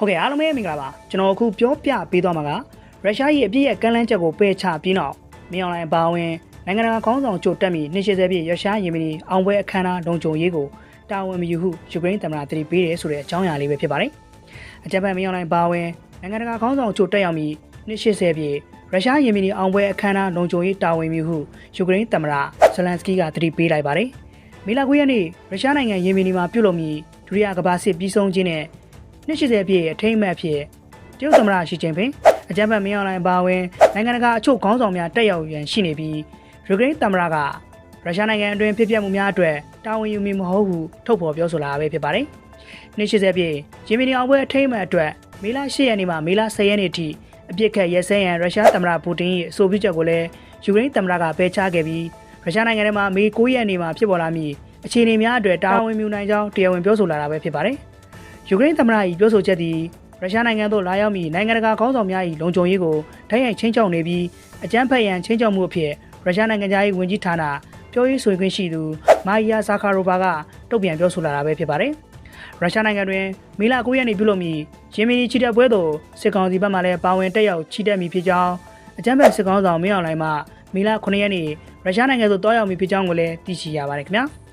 ဟုတ်ကဲ့အားလုံးပဲမင်္ဂလာပါကျွန်တော်အခုပြောပြပေးသွားမှာကရုရှားရဲ့အပြည့်ရဲ့ကမ်းလှမ်းချက်ကိုပယ်ချပြီးနောက်မင်းအွန်လိုင်းပါဝင်နိုင်ငံတကာခေါင်းဆောင်ကြိုတက်ပြီး280ပြည့်ရုရှားယီမနီအောင်ပွဲအခမ်းအနားလုံခြုံရေးကိုတာဝန်မယူဟုယူကရိန်းသမ္မတတတိပေးတယ်ဆိုတဲ့အကြောင်းအရာလေးပဲဖြစ်ပါတယ်အကြမ်းဖက်မင်းအွန်လိုင်းပါဝင်နိုင်ငံတကာခေါင်းဆောင်ကြိုတက်ရောက်ပြီး280ပြည့်ရုရှားယီမနီအောင်ပွဲအခမ်းအနားလုံခြုံရေးတာဝန်ယူဟုယူကရိန်းသမ္မတဇလန်စကီကတတိပေးလိုက်ပါတယ်မေလ9ရက်နေ့ရုရှားနိုင်ငံယီမနီမှာပြုလုပ်ပြီးဒုတိယကမ္ဘာစစ်ပြီးဆုံးခြင်းနဲ့ 280ပြည့်အထိမ်းအမှတ်ဖြစ်တရုတ်သမ္မတရှီကျင်းပင်အကြမ်းဖက်မင်းအွန်လိုင်းပါဝင်နိုင်ငံတကာအချို့ခေါင်းဆောင်များတက်ရောက်ရန်ရှိနေပြီးယူကရိန်းသမ္မတကရုရှားနိုင်ငံအတွင်းဖြစ်ပျက်မှုများအတွက်တာဝန်ယူမည်မဟုတ်ဟုထုတ်ဖော်ပြောဆိုလာတာပဲဖြစ်ပါတယ်။280ပြည့်ဂျီမီနီအောင်ပွဲအထိမ်းအမှတ်အတွက်မေလ10ရက်နေ့မှမေလ10ရက်နေ့ထိအပြစ်ခတ်ရဲစဲရန်ရုရှားသမ္မတပူတင်၏အဆိုပြုချက်ကိုလည်းယူကရိန်းသမ္မတကပယ်ချခဲ့ပြီးရုရှားနိုင်ငံထဲမှာမေ9ရက်နေ့မှာဖြစ်ပေါ်လာမည့်အခြေအနေများအတွက်တာဝန်ယူနိုင်ကြောင်းတရားဝင်ပြောဆိုလာတာပဲဖြစ်ပါတယ်။ ယူကရိန်းသမ္မတ၏ပြောဆိုချက်သည်ရုရှားနိုင်ငံသို့လာရောက်မည့်နိုင်ငံတကာခေါင်းဆောင်များ၏လုံခြုံရေးကိုထိုင်းရိုက်ချင်းချောက်နေပြီးအကြမ်းဖက်ရန်ချင်းချောက်မှုအဖြစ်ရုရှားနိုင်ငံသား၏ဝန်ကြီးဌာနပြောရေးဆိုခွင့်ရှိသူမာရီယာဇာခါရိုဘာကတုတ်ပြန်ပြောဆိုလာတာပဲဖြစ်ပါတယ်။ရုရှားနိုင်ငံတွင်မေလ9ရက်နေ့ပြုလုပ်မည့်ယီမနီချီတက်ပွဲသို့စစ်ကောင်စီဘက်မှလည်းပါဝင်တက်ရောက်ချီတက်မည်ဖြစ်ကြောင်းအကြမ်းဖက်စစ်ကောင်ဆောင်မင်းအောင်လှိုင်မှမေလ9ရက်နေ့ရုရှားနိုင်ငံသို့တောက်ရောက်မည်ဖြစ်ကြောင်းကိုလည်းသိရှိရပါတယ်ခင်ဗျာ။